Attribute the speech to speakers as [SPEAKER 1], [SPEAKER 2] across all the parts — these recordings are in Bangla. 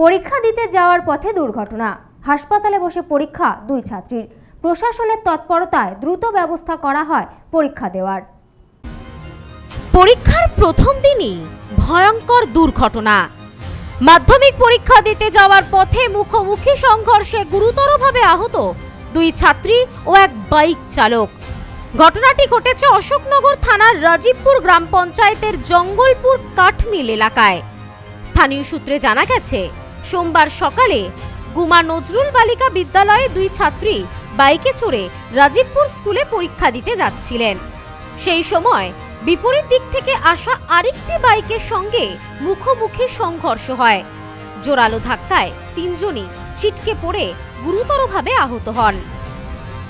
[SPEAKER 1] পরীক্ষা দিতে যাওয়ার পথে দুর্ঘটনা। হাসপাতালে বসে পরীক্ষা, দুই ছাত্রীর। প্রশাসনের তৎপরতায় দ্রুত ব্যবস্থা করা হয় পরীক্ষা দেওয়ার।
[SPEAKER 2] পরীক্ষার প্রথম দিনই ভয়ঙ্কর দুর্ঘটনা। মাধ্যমিক পরীক্ষা দিতে যাওয়ার পথে মুখোমুখি সংঘর্ষে গুরুতরভাবে আহত দুই ছাত্রী ও এক বাইক চালক। ঘটনাটি ঘটেছে অশোকনগর থানার রাজীবপুর গ্রাম পঞ্চায়েতের জঙ্গলপুর কাঠমিল এলাকায়। স্থানীয় সূত্রে জানা গেছে সোমবার সকালে গুমা নজরুল বালিকা বিদ্যালয়ে দুই ছাত্রী বাইকে চড়ে রাজীবপুর স্কুলে পরীক্ষা দিতে যাচ্ছিলেন। সেই সময় বিপরীত দিক থেকে আসা আরেকটি বাইকের সঙ্গে মুখোমুখি সংঘর্ষ হয়। জোরালো ধাক্কায় তিনজনই ছিটকে পড়ে গুরুতরভাবে আহত হন।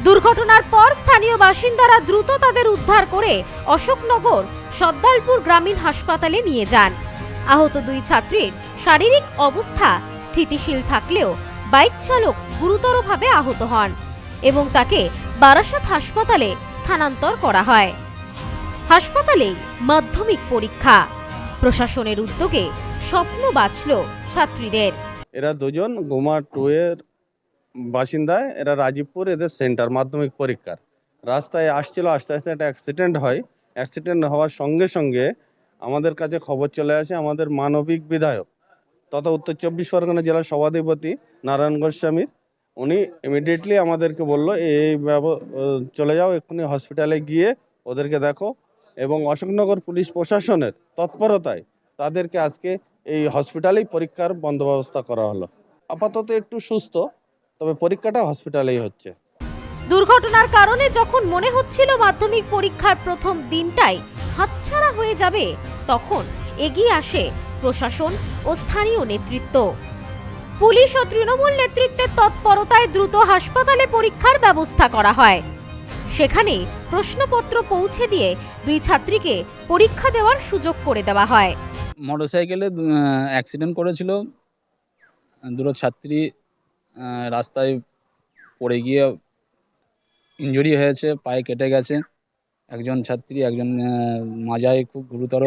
[SPEAKER 2] দুর্ঘটনার পর স্থানীয় বাসিন্দারা দ্রুত তাদের উদ্ধার করে অশোকনগর সদ্দালপুর গ্রামীণ হাসপাতালে নিয়ে যান। আহত দুই ছাত্রীর শারীরিক অবস্থা স্থিতিশীল থাকলেও বাইক চালক গুরুতরভাবে আহত হন এবং তাকে বারাসাত হাসপাতালে স্থানান্তর করা হয়। হাসপাতালে মাধ্যমিক পরীক্ষা। প্রশাসনের উদ্যোগে স্বপ্ন বাঁচল ছাত্রীদের।
[SPEAKER 3] এরা দুজন, গোমা টু এর বাসিন্দায়, এরা রাজীবপুর, এদের সেন্টার, মাধ্যমিক পরীক্ষার। রাস্তায় আসছিল, আস্তে আস্তে একটা অ্যাক্সিডেন্ট হয়। অ্যাক্সিডেন্ট হওয়ার সঙ্গে সঙ্গে আমাদের কাছে খবর চলে আসে, আমাদের মানবিক বিধায়ক। তথা উত্তর চব্বিশ পরগনা জেলার সভাধিপতি নারায়ণ গোস্বামীর উনি ইমিডিয়েটলি আমাদেরকে বলল এই চলে যাও, এক্ষুনি হসপিটালে গিয়ে ওদেরকে দেখো। এবং অশোকনগর পুলিশ প্রশাসনের তৎপরতায় তাদেরকে আজকে এই হসপিটালেই পরীক্ষার বন্দোবস্ত করা হলো। আপাতত একটু সুস্থ, তবে পরীক্ষাটা হসপিটালেই হচ্ছে।
[SPEAKER 2] দুর্ঘটনার কারণে যখন মনে হচ্ছিল মাধ্যমিক পরীক্ষার প্রথম দিনটাই হাতছাড়া হয়ে যাবে, তখন এগিয়ে আসে প্রশাসন ও স্থানীয় নেতৃত্ব। পুলিশ ও তৃণমূল নেতৃত্বের তৎপরতায় দ্রুত হাসপাতালে পরীক্ষার ব্যবস্থা করা হয়। সেখানে প্রশ্নপত্র পৌঁছে দিয়ে দুই ছাত্রীকে পরীক্ষা দেওয়ার সুযোগ করে দেওয়া হয়।
[SPEAKER 4] মোটরসাইকেলে অ্যাক্সিডেন্ট করেছিল। দুটো ছাত্রী রাস্তায় পড়ে গিয়ে ইনজুরি হয়েছে, পায়ে কেটে গেছে। একজন ছাত্রী, একজন মাজায় খুব গুরুতর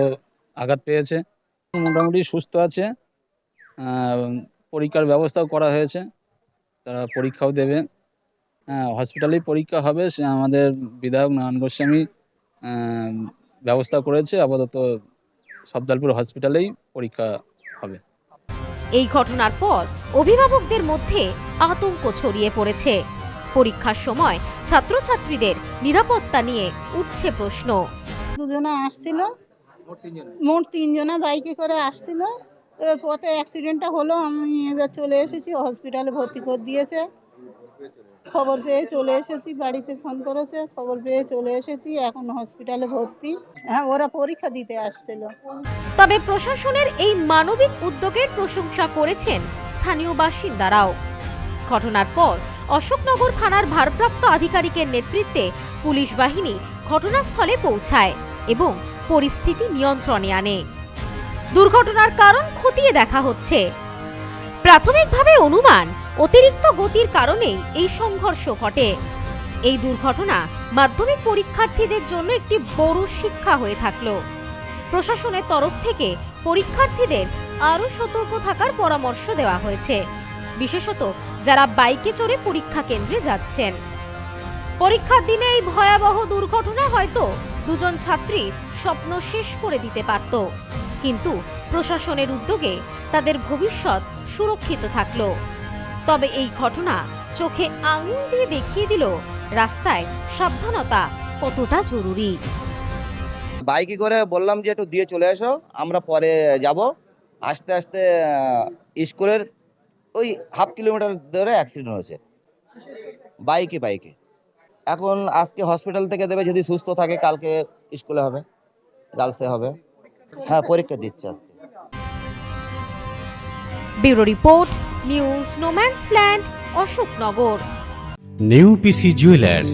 [SPEAKER 4] আঘাত পেয়েছে। মোটামুটি সুস্থ আছে। পরীক্ষার ব্যবস্থাও করা হয়েছে। তারা পরীক্ষাও দেবে। হ্যাঁ হসপিটালেই পরীক্ষা হবে। সে আমাদের বিধায়ক নারায়ণ গোস্বামী ব্যবস্থা করেছে। আপাতত সবদালপুর হসপিটালেই পরীক্ষা হবে।
[SPEAKER 2] এই ঘটনার পর অভিভাবকদের মধ্যে আতঙ্ক ছড়িয়ে পড়েছে। পরীক্ষার সময় ছাত্রছাত্রীদের নিরাপত্তা নিয়ে উঠছে প্রশ্ন।
[SPEAKER 5] দুজনে আসছিল। মোট তিনজনা বাইকে করে আসছিল। এবার পথে অ্যাক্সিডেন্টটা হলো আমি এবার চলে এসেছি হসপিটালে ভর্তি করে দিয়েছে। খবর পেয়ে চলে এসেছি বাড়িতে ফোন করেছে খবর পেয়ে চলে এসেছি এখন হসপিটালে ভর্তি। হ্যাঁ ওরা পরীক্ষা দিতে আসছিল।
[SPEAKER 2] তবে প্রশাসনের এই মানবিক উদ্যোগের প্রশংসা করেছেন স্থানীয় বাসিন্দারাও। ঘটনার পর অশোকনগর থানার ভারপ্রাপ্ত আধিকারিকের নেতৃত্বে পুলিশ বাহিনী ঘটনাস্থলে পৌঁছায় এবং পরিস্থিতি নিয়ন্ত্রণে আনে। দুর্ঘটনার কারণ খতিয়ে দেখা হচ্ছে। প্রাথমিকভাবে অনুমান অতিরিক্ত গতির কারণেই এই সংঘর্ষ ঘটে। এই দুর্ঘটনা মাধ্যমিক পরীক্ষার্থীদের জন্য একটি বড় শিক্ষা হয়ে থাকল। প্রশাসনের তরফ থেকে পরীক্ষার্থীদের আরও সতর্ক থাকার পরামর্শ দেওয়া হয়েছে। বিশেষত যারা বাইকে চড়ে পরীক্ষা কেন্দ্রে যাচ্ছেন। পরীক্ষার দিনে এই ভয়াবহ দুর্ঘটনা হয়তো দুজন ছাত্রী স্বপ্ন শেষ করে দিতে পারত। কিন্তু প্রশাসনের উদ্যোগে তাদের ভবিষ্যৎ সুরক্ষিত থাকল। তবে এই ঘটনা চোখে আঙুল দিয়ে দেখিয়ে দিল রাস্তায় সাবধানতা কতটা জরুরি।
[SPEAKER 6] বাইকে করে বললাম যে একটু দিয়ে চলে এসো, আমরা পরে যাব। আস্তে আস্তে স্কুলের ওই হাফ কিলোমিটার ধরে অ্যাক্সিডেন্ট হয়েছে। বাইকে বাইকে। এখন আজকে হসপিটাল থেকে দেবে যদি সুস্থ থাকে কালকে স্কুলে হবে গার্লসে হবে। হ্যাঁ পরীক্ষা দিচ্ছে আজকে।
[SPEAKER 2] Bureau report news no man's land Ashoknagar.
[SPEAKER 7] New PC jewellers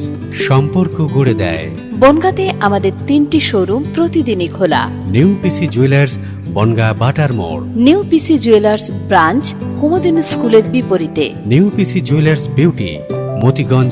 [SPEAKER 7] সম্পর্ক গড়ে দেয়।
[SPEAKER 8] বনগাঁতে আমাদের তিনটি শোরুম প্রতিদিনই খোলা।
[SPEAKER 7] নিউ পিসি জুয়েলার্স বনগা বাটার মোড়।
[SPEAKER 8] নিউ পিসি জুয়েলার্স ব্রাঞ্চ কুমদিন স্কুলের বিপরীতে।
[SPEAKER 7] New PC jewellers beauty Motiganj